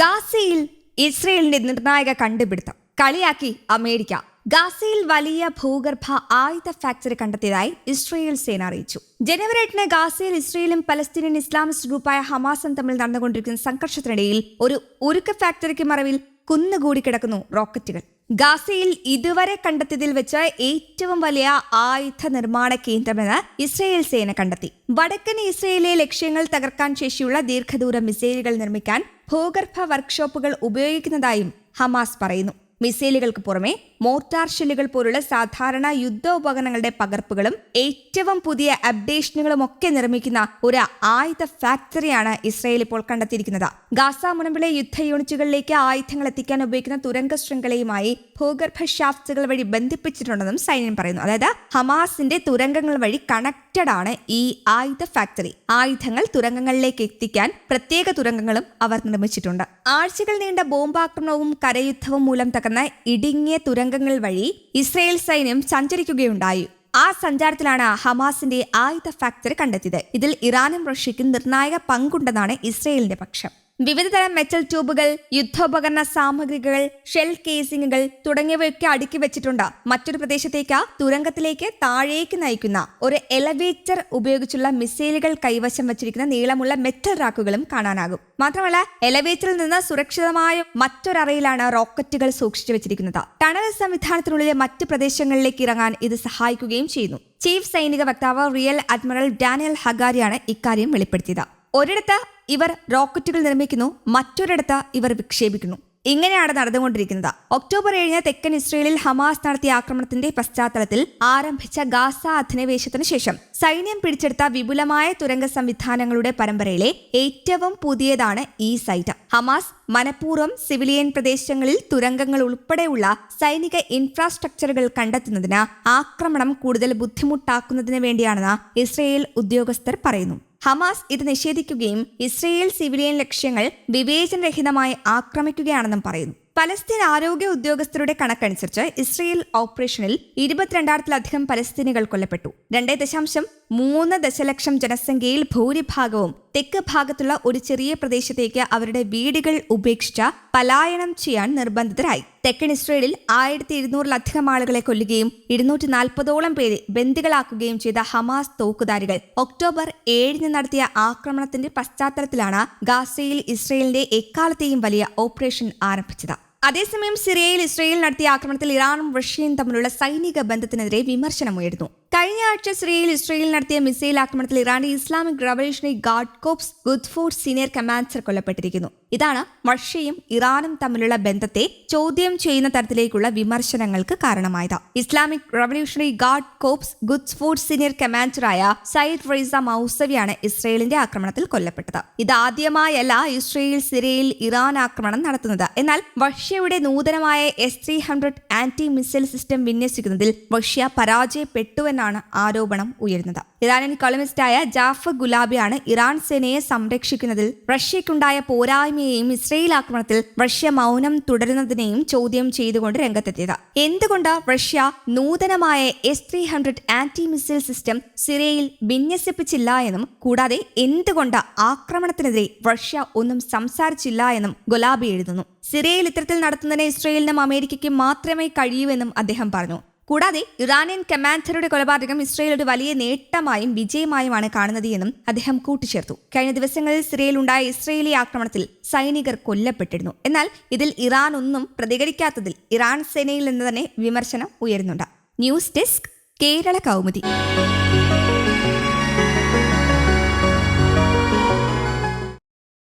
ഗാസയിൽ ഇസ്രയേലിന്റെ നിർണായക കണ്ടുപിടുത്തം. കളിയാക്കി അമേരിക്ക. ഗാസയിൽ വലിയ ഭൂഗർഭ ആയുധ ഫാക്ടറി കണ്ടെത്തിയതായി ഇസ്രയേൽ സേന അറിയിച്ചു. ജനുവരി എട്ടിന് ഗാസയിൽ ഇസ്രയേലും പലസ്തീനിയൻ ഇസ്ലാമിസ്റ്റ് ഗ്രൂപ്പായ ഹമാസും തമ്മിൽ നടന്നുകൊണ്ടിരിക്കുന്ന സംഘർഷത്തിനിടയിൽ ഒരു ഉരുക്ക് ഫാക്ടറിക്ക് മറവിൽ കുന്നുകൂടി കിടക്കുന്നു റോക്കറ്റുകൾ. ഗാസയിൽ ഇതുവരെ കണ്ടെത്തിയതിൽ വെച്ച് ഏറ്റവും വലിയ ആയുധ നിർമ്മാണ കേന്ദ്രമെന്ന് ഇസ്രയേൽ സേന കണ്ടെത്തി. വടക്കൻ ഇസ്രയേലിലെ ലക്ഷ്യങ്ങൾ തകർക്കാൻ ശേഷിയുള്ള ദീർഘദൂര മിസൈലുകൾ നിർമ്മിക്കാൻ ഭൂഗർഭ വർക്ക്ഷോപ്പുകൾ ഉപയോഗിക്കുന്നതായും ഹമാസ് പറയുന്നു. മിസൈലുകൾക്ക് പുറമെ മോർട്ടാർ ഷെല്ലുകൾ പോലുള്ള സാധാരണ യുദ്ധ ഉപകരണങ്ങളുടെ പകർപ്പുകളും ഏറ്റവും പുതിയ അപ്ഡേഷനുകളും ഒക്കെ നിർമ്മിക്കുന്ന ഒരു ആയുധ ഫാക്ടറിയാണ് ഇസ്രയേൽ ഇപ്പോൾ കണ്ടെത്തിയിരിക്കുന്നത്. ഗാസ മുനമ്പിലെ യുദ്ധ യൂണിറ്റുകളിലേക്ക് ആയുധങ്ങൾ എത്തിക്കാൻ ഉപയോഗിക്കുന്ന തുരങ്ക ശൃംഖലയുമായി ഭൂഗർഭ ഷാഫ്റ്റുകൾ വഴി ബന്ധിപ്പിച്ചിട്ടുണ്ടെന്നും സൈന്യം പറയുന്നു. അതായത് ഹമാസിന്റെ തുരങ്കങ്ങൾ വഴി കണക്റ്റഡ് ആണ് ഈ ആയുധ ഫാക്ടറി. ആയുധങ്ങൾ തുരങ്കങ്ങളിലേക്ക് എത്തിക്കാൻ പ്രത്യേക തുരങ്കങ്ങളും അവർ നിർമ്മിച്ചിട്ടുണ്ട്. ആഴ്ചകൾ നീണ്ട ബോംബാക്രമണവും കരയുദ്ധവും മൂലം തകർന്ന ഇടുങ്ങിയ തുരങ്കങ്ങൾ വഴി ഇസ്രയേൽ സൈന്യം സഞ്ചരിക്കുകയുണ്ടായി. ആ സഞ്ചാരത്തിലാണ് ഹമാസിന്റെ ആയുധ ഫാക്ടറി കണ്ടെത്തിയത്. ഇതിൽ ഇറാനും റഷ്യയ്ക്കും നിർണായക പങ്കുണ്ടെന്നാണ് ഇസ്രയേലിന്റെ പക്ഷം. വിവിധതരം മെറ്റൽ ട്യൂബുകൾ യുദ്ധോപകരണ സാമഗ്രികൾ ഷെൽ കേസിംഗുകൾ തുടങ്ങിയവയൊക്കെ അടുക്കി വെച്ചിട്ടുണ്ട്. മറ്റൊരു പ്രദേശത്തേക്ക് തുരങ്കത്തിലേക്ക് താഴേക്ക് നയിക്കുന്ന ഒരു എലവേറ്റർ ഉപയോഗിച്ചുള്ള മിസൈലുകൾ കൈവശം വച്ചിരിക്കുന്ന നീളമുള്ള മെറ്റൽ റാക്കുകളും കാണാനാകും. മാത്രമല്ല എലവേറ്ററിൽ നിന്ന് സുരക്ഷിതമായ മറ്റൊരറയിലാണ് റോക്കറ്റുകൾ സൂക്ഷിച്ചു വെച്ചിരിക്കുന്നത്. ടണൽ സംവിധാനത്തിനുള്ളിലെ മറ്റ് പ്രദേശങ്ങളിലേക്ക് ഇറങ്ങാൻ ഇത് സഹായിക്കുകയും ചെയ്യുന്നു. ചീഫ് സൈനിക വക്താവ് റിയൽ അഡ്മിറൽ ഡാനിയൽ ഹഗാരിയാണ് ഇക്കാര്യം വെളിപ്പെടുത്തിയത്. ഒരിടത്ത് ഇവർ റോക്കറ്റുകൾ നിർമ്മിക്കുന്നു മറ്റൊരിടത്ത് ഇവർ വിക്ഷേപിക്കുന്നു. ഇങ്ങനെയാണ് നടന്നുകൊണ്ടിരിക്കുന്നത്. ഒക്ടോബർ ഏഴിന് തെക്കൻ ഇസ്രയേലിൽ ഹമാസ് നടത്തിയ ആക്രമണത്തിന്റെ പശ്ചാത്തലത്തിൽ ആരംഭിച്ച ഗാസ അധിനിവേശത്തിന് ശേഷം സൈന്യം പിടിച്ചെടുത്ത വിപുലമായ തുരങ്ക സംവിധാനങ്ങളുടെ പരമ്പരയിലെ ഏറ്റവും പുതിയതാണ് ഈ സൈറ്റ് ഹമാസ് മനഃപൂർവം സിവിലിയൻ പ്രദേശങ്ങളിൽ തുരങ്കങ്ങൾ ഉൾപ്പെടെയുള്ള സൈനിക ഇൻഫ്രാസ്ട്രക്ചറുകൾ കണ്ടെത്തുന്നതിന് ആക്രമണം കൂടുതൽ ബുദ്ധിമുട്ടാക്കുന്നതിന് വേണ്ടിയാണെന്ന് ഇസ്രയേൽ ഉദ്യോഗസ്ഥർ പറയുന്നു. ഹമാസ് ഇത് നിഷേധിക്കുകയും ഇസ്രയേൽ സിവിലിയൻ ലക്ഷ്യങ്ങൾ വിവേചനരഹിതമായി ആക്രമിക്കുകയാണെന്നും പറയുന്നു. പലസ്തീൻ ആരോഗ്യ ഉദ്യോഗസ്ഥരുടെ കണക്കനുസരിച്ച് ഇസ്രയേൽ ഓപ്പറേഷനിൽ ഇരുപത്തിരണ്ടായിരത്തിലധികം പലസ്തീനികൾ കൊല്ലപ്പെട്ടു. രണ്ടേ ദശാംശം മൂന്ന് ദശലക്ഷം ജനസംഖ്യയിൽ ഭൂരിഭാഗവും തെക്ക് ഭാഗത്തുള്ള ഒരു ചെറിയ പ്രദേശത്തേക്ക് അവരുടെ വീടുകൾ ഉപേക്ഷിച്ച പലായനം ചെയ്യാൻ നിർബന്ധിതരായി. തെക്കൻ ഇസ്രയേലിൽ ആയിരത്തി ഇരുന്നൂറിലധികം ആളുകളെ കൊല്ലുകയും ഇരുന്നൂറ്റി നാൽപ്പതോളം പേരെ ബന്ദികളാക്കുകയും ചെയ്ത ഹമാസ് തോക്കുധാരികൾ ഒക്ടോബർ ഏഴിന് നടത്തിയ ആക്രമണത്തിന്റെ പശ്ചാത്തലത്തിലാണ് ഗാസയിൽ ഇസ്രയേലിന്റെ എക്കാലത്തെയും വലിയ ഓപ്പറേഷൻ ആരംഭിച്ചത്. അതേസമയം സിറിയയിൽ ഇസ്രയേൽ നടത്തിയ ആക്രമണത്തിൽ ഇറാനും റഷ്യയും തമ്മിലുള്ള സൈനിക ബന്ധത്തിനെതിരെ വിമർശനമുയർന്നു കഴിഞ്ഞ ആഴ്ച സിറിയയിൽ ഇസ്രയേൽ നടത്തിയ മിസൈൽ ആക്രമണത്തിൽ ഇറാന്റെ Islamic revolutionary guard corps ഗുദ്ഫോർ senior commander കൊല്ലപ്പെട്ടിരിക്കുന്നു. ഇതാണ് റഷ്യയും ഇറാനും തമ്മിലുള്ള ബന്ധത്തെ ചോദ്യം ചെയ്യുന്ന തരത്തിലേക്കുള്ള വിമർശനങ്ങൾക്ക് കാരണമായത്. ഇസ്ലാമിക് റവല്യൂഷണറി ഗാർഡ് കോപ്സ് ഗുദ്ഫോർഡ് സീനിയർ കമാൻഡറായ സയ്യിദ് റൈസ മൌസവിയാണ് ഇസ്രയേലിന്റെ ആക്രമണത്തിൽ കൊല്ലപ്പെട്ടത്. ഇതാദ്യമായല്ല ഇസ്രയേൽ സിറിയയിൽ ഇറാൻ ആക്രമണം നടത്തുന്നത്. എന്നാൽ റഷ്യയുടെ നൂതനമായ S three hundred anti missile system വിന്യസിക്കുന്നതിൽ Russia പരാജയപ്പെട്ടുവെന്നാണ് ആരോപണം ഉയരുന്നത്. ഇറാനിയൻ കൊളമിസ്റ്റായ ജാഫർ ഗുലാബിയാണ് ഇറാൻ സേനയെ സംരക്ഷിക്കുന്നതിൽ റഷ്യയ്ക്കുണ്ടായ പോരായ്മയെയും ഇസ്രയേൽ ആക്രമണത്തിൽ റഷ്യ മൗനം തുടരുന്നതിനെയും ചോദ്യം ചെയ്തുകൊണ്ട് രംഗത്തെത്തിയത്. എന്തുകൊണ്ട് റഷ്യ നൂതനമായ S three hundred anti missile system സിറിയയിൽ വിന്യസിപ്പിച്ചില്ല എന്നും കൂടാതെ എന്തുകൊണ്ട് ആക്രമണത്തിനെതിരെ റഷ്യ ഒന്നും സംസാരിച്ചില്ല എന്നും ഗുലാബി എഴുതുന്നു. സിറിയയിൽ ഇത്തരത്തിൽ നടത്തുന്നതിന് ഇസ്രയേലിനും അമേരിക്കയ്ക്കും മാത്രമേ കഴിയൂ എന്നും അദ്ദേഹം പറഞ്ഞു. കൂടാതെ ഇറാനിയൻ കമാൻഡറുടെ കൊലപാതകം ഇസ്രയേൽ ഒരു വലിയ നേട്ടമായും വിജയമായുമാണ് കാണുന്നത് എന്നും അദ്ദേഹം കൂട്ടിച്ചേർത്തു. കഴിഞ്ഞ ദിവസങ്ങളിൽ സിറിയയിൽ ഉണ്ടായ ഇസ്രയേലി ആക്രമണത്തിൽ സൈനികർ കൊല്ലപ്പെട്ടിരുന്നു. എന്നാൽ ഇതിൽ ഇറാൻ ഒന്നും പ്രതികരിക്കാത്തതിൽ ഇറാൻ സേനയിൽ നിന്ന് തന്നെ വിമർശനം ഉയരുന്നുണ്ട്. News desk Kerala Kaumudi.